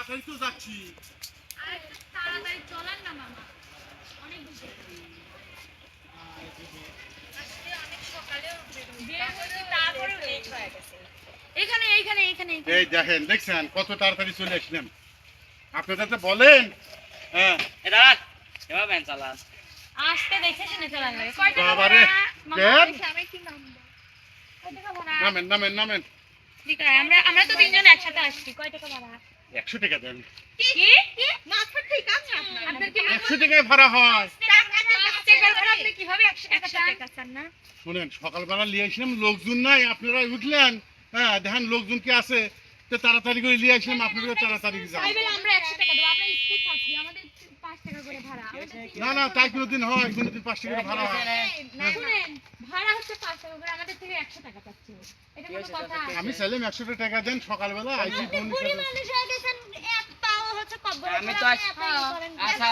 তাড়াতাড়ি তো যাচ্ছি। তাড়াতাড়ি চলেন না মামা অনেক হয়ে গেছে। এখানে এইখানে এইখানে এইখানে। এই দেখেন দেখছেন কত তাড়াতাড়ি চলে আসলাম। আপনি যাতে বলেন। হ্যাঁ। এটা এভাবে চালান। আসতে দেখে শুনে চালান লাগে বাবারে, আমি কি নামবো? কয় টাকা ভাড়া? নামেন নামেন নামেন। আমরা আমরা তো তিনজন একসাথে আসছি। কয় টাকা ভাড়া? একশো টাকা দেন। কি? একশো টাকায় ভাড়া হয়। শুনেন সকালবেলা নিয়ে আসলাম লোকজন নাই আপনারা উঠলেন। হ্যাঁ দেখেন লোকজন কি আছে। তো তাড়াতাড়ি করে নিয়ে আসলাম আপনারা তাড়াতাড়ি যান আমরা একশো টাকা দেবো আমরা স্কুল ছাত্রী আমাদের পাঁচ টাকা করে ভাড়া না না তাই কোনোদিন হয় কোনোদিন পাঁচ টাকা করে ভাড়া হয়। শুনেন ভাড়া হচ্ছে পাঁচ টাকা করে আমাদের থেকে একশো টাকা চাচ্ছে এটা কোনো কথা আমি চাইলাম একশো টাকা দেন সকালবেলা আইসি ফোন বুড়ি মানুষ হয়ে গেছেন এক পাও হচ্ছে কব্বর আমি তো আচ্ছা,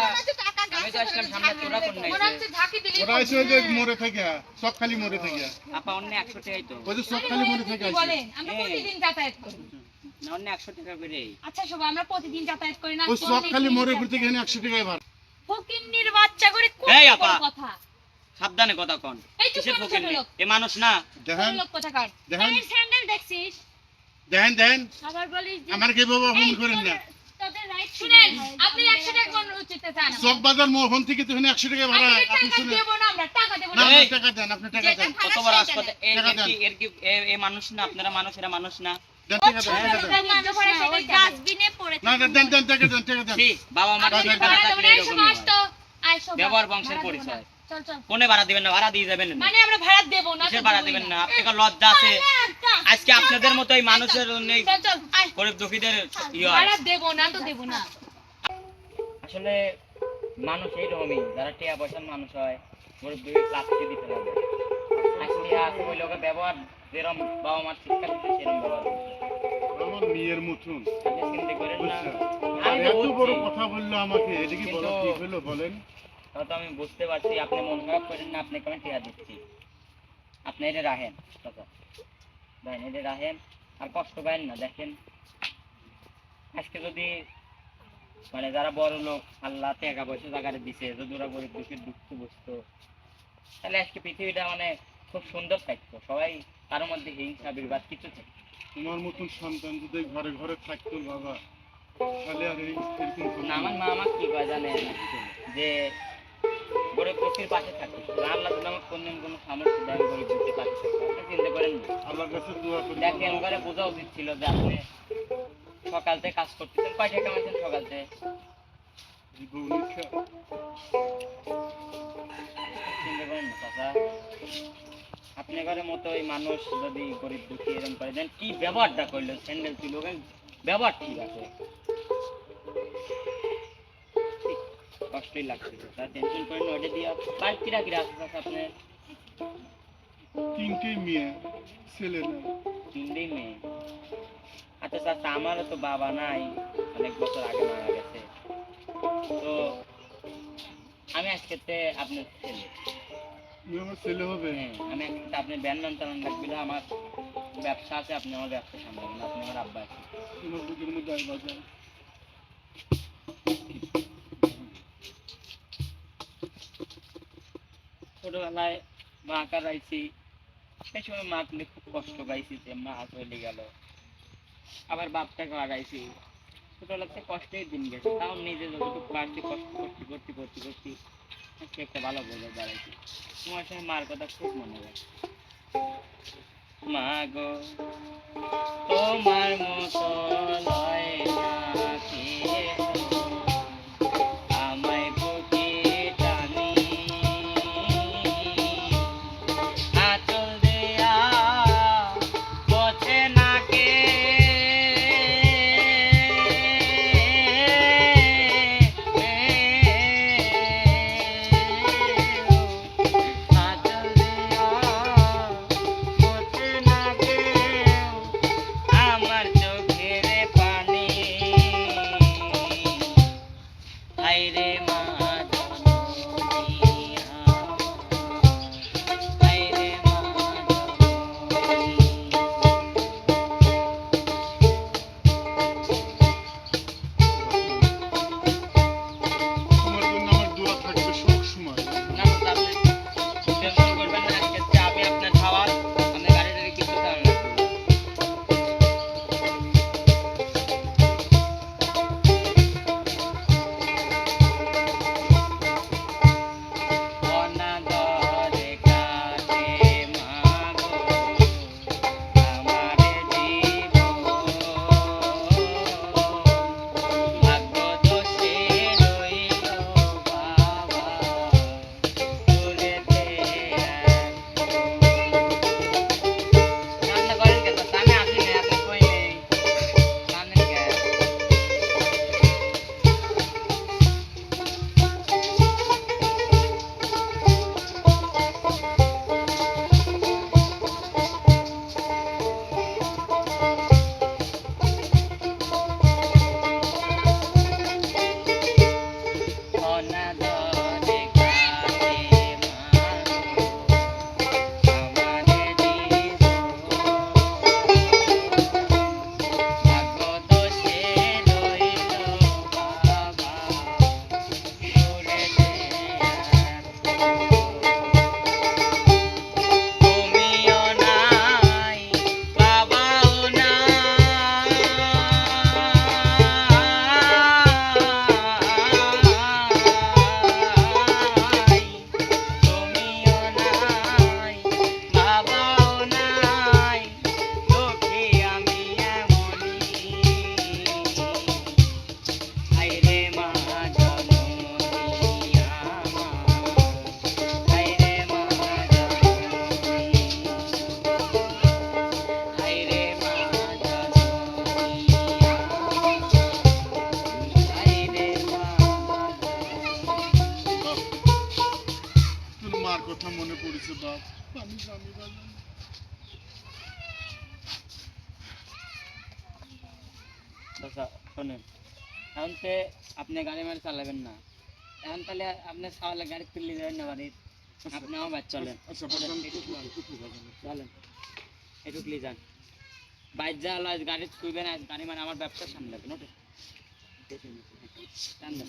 আমি তো আসলাম সামনে তোরা কোন নাই হচ্ছে ঝাঁকি দিলেই ওরা এসে ওই যে মোড়ে থেকে সবখালি মোড়ে থেকে। আপা অন্য একশো টাকাই তো। ওই যে সবখালি মোড়ে থেকে আসে। বলেন আমরা প্রতিদিন যাতায়াত করি। না অন্য একশো টাকা করে আচ্ছা শোভা আমরা প্রতিদিন যাতায়াত করি না ওই সবখালি মোড়ে ঘুরতে গেলে একশো টাকায় ভাড়া ফকিন্নির বাচ্চা করে কোন এই আপা। বড় কথা? সাবধানে কথা কন। কিসের। এ মানুষ না। দেখেন লোক দেখেন। স্যান্ডেল দেখছিস? দেখেন দেখেন। আবার বলিস আমার কে বাবা ফোন করেন না। তোদের- তোদের right শুনেন আপনি একশো টাকা কোন উচিত চান? চক বাজার মোহন থেকে তো এখানে একশো ভাড়া। আপনি টাকা শুনেন। দেবো না আমরা টাকা দেবো না। না আপনি এই। টাকা দেন আপনি টাকা দেন। কত বড় এর টাকা এর দেন। কি এর কি এ- এ মানুষ না আপনারা মানুষ এরা মানুষ না। ব্যবহার বংশের পরিচয়। কোনে ভাড়া দিবেন না ভাড়া দিয়ে যাবেন মানে আমরা ভাড়া দেবো না কিসের ভাড়া দিবেন না আপনাকে লজ্জা আছে আজকে আপনাদের মতো এই মানুষের জন্য। গরিব দুঃখীদের ইয়ে ভাড়া দেবো না তো দেবো না আসলে মানুষ এইরকমই যারা টিয়া পয়সার মানুষ হয় গরিব দুঃখী প্লাস্টিকে দিতে লাগে আজকে আছে ওই লোকের ব্যবহার যেরকম বাবা মার শিক্ষা দিতে সেরকম ব্যবহার। আমার মেয়ের মতন। এত বড় কথা বলল আমাকে এটা কি কিন্তু- ঠিক হলো বলেন? তো আমি বুঝতে পারছি আপনি মন খারাপ করেন না আপনাকে আমি টিয়া দিচ্ছি। আপনি এটা রাখেন দেখেন এটা রাখেন আর কষ্ট পাবেন না দেখেন। আজকে যদি মানে যারা বড় লোক আল্লাহ টাকা পয়সা জায়গাটা দিছে যদি ওরা গরিব দুঃখের দুঃখ বুঝতো। তাহলে আজকে পৃথিবীটা মানে খুব সুন্দর থাকতো সবাই তার মধ্যে হিংসা বিবাদ কিছু থাকতো। তোমার মতন সন্তান যদি ঘরে ঘরে থাকতো বাবা তাহলে আর এই এরকম। আমার মা আমাকে কি কয় জানে যে গরিব দুঃখীর পাশে থাকো। আল্লাহ যদি আমাকে কোনদিন কোনো সামর্থ্য আমি গরিব দুঃখীর পাশে থাকব আপনি চিন্তা করেন আল্লাহর কাছে দোয়া করি। দেখেন ওখানে বোঝা উচিত ছিল যে আপনি সকাল থেকে কাজ করতেছেন কয় টাকা কামাইছেন সকাল থেকে চিন্তা করেন চাচা। আপনি ঘরের মতো ওই মানুষ যদি গরিব দুঃখী এরকম করে দেন কি ব্যবহারটা করল? স্যান্ডেল ব্যবহার ঠিক আছে? কষ্টই লাগছে তার টেনশন করেন ওটা দিয়ে রাখি রাখতে আপনি। মেয়ে ছেলে না তিনটেই মেয়ে। আচ্ছা চাচা আমারও তো বাবা নাই অনেক বছর আগে মারা গেছে। তো আমি আজকে আপনার ছেলে। আমার ছেলে হবে। ব্যান নাম চালান লাগবে আমার ব্যবসা আছে আপনি আমার ব্যবসা সামলাবেন আপনি আমার আব্বা আছে তোমার বুকের মধ্যে ছোটবেলায় মা কারাইছি সেই সময় মা তুলে খুব কষ্ট পাইছি যে মা চলে গেল। আবার বাপটাকে হারাইছি ছোটবেলা থেকে কষ্টের দিন গেছে। তাও নিজে যতটুকু পারছি কষ্ট করতে করতে করতে করতে আজকে একটা ভালো বলে দাঁড়াইছি তোমার সঙ্গে মার কথা খুব মনে হয় মা গো তোমার মতো লয় রে শোনেন, এখন তে আপনি গাড়ি মারি চালাবেন না। এখন তাহলে আপনি সাওয়ালে গাড়ি তুললে যাবেন না বাড়ির। আপনি আমার বাচ্চা চলেন। চলেন, এটুকলি যান। বাইর যা হলো, আজ গাড়ি ছুইবেন, আজ গাড়ি মানে আমার ওঠে। টান দেন।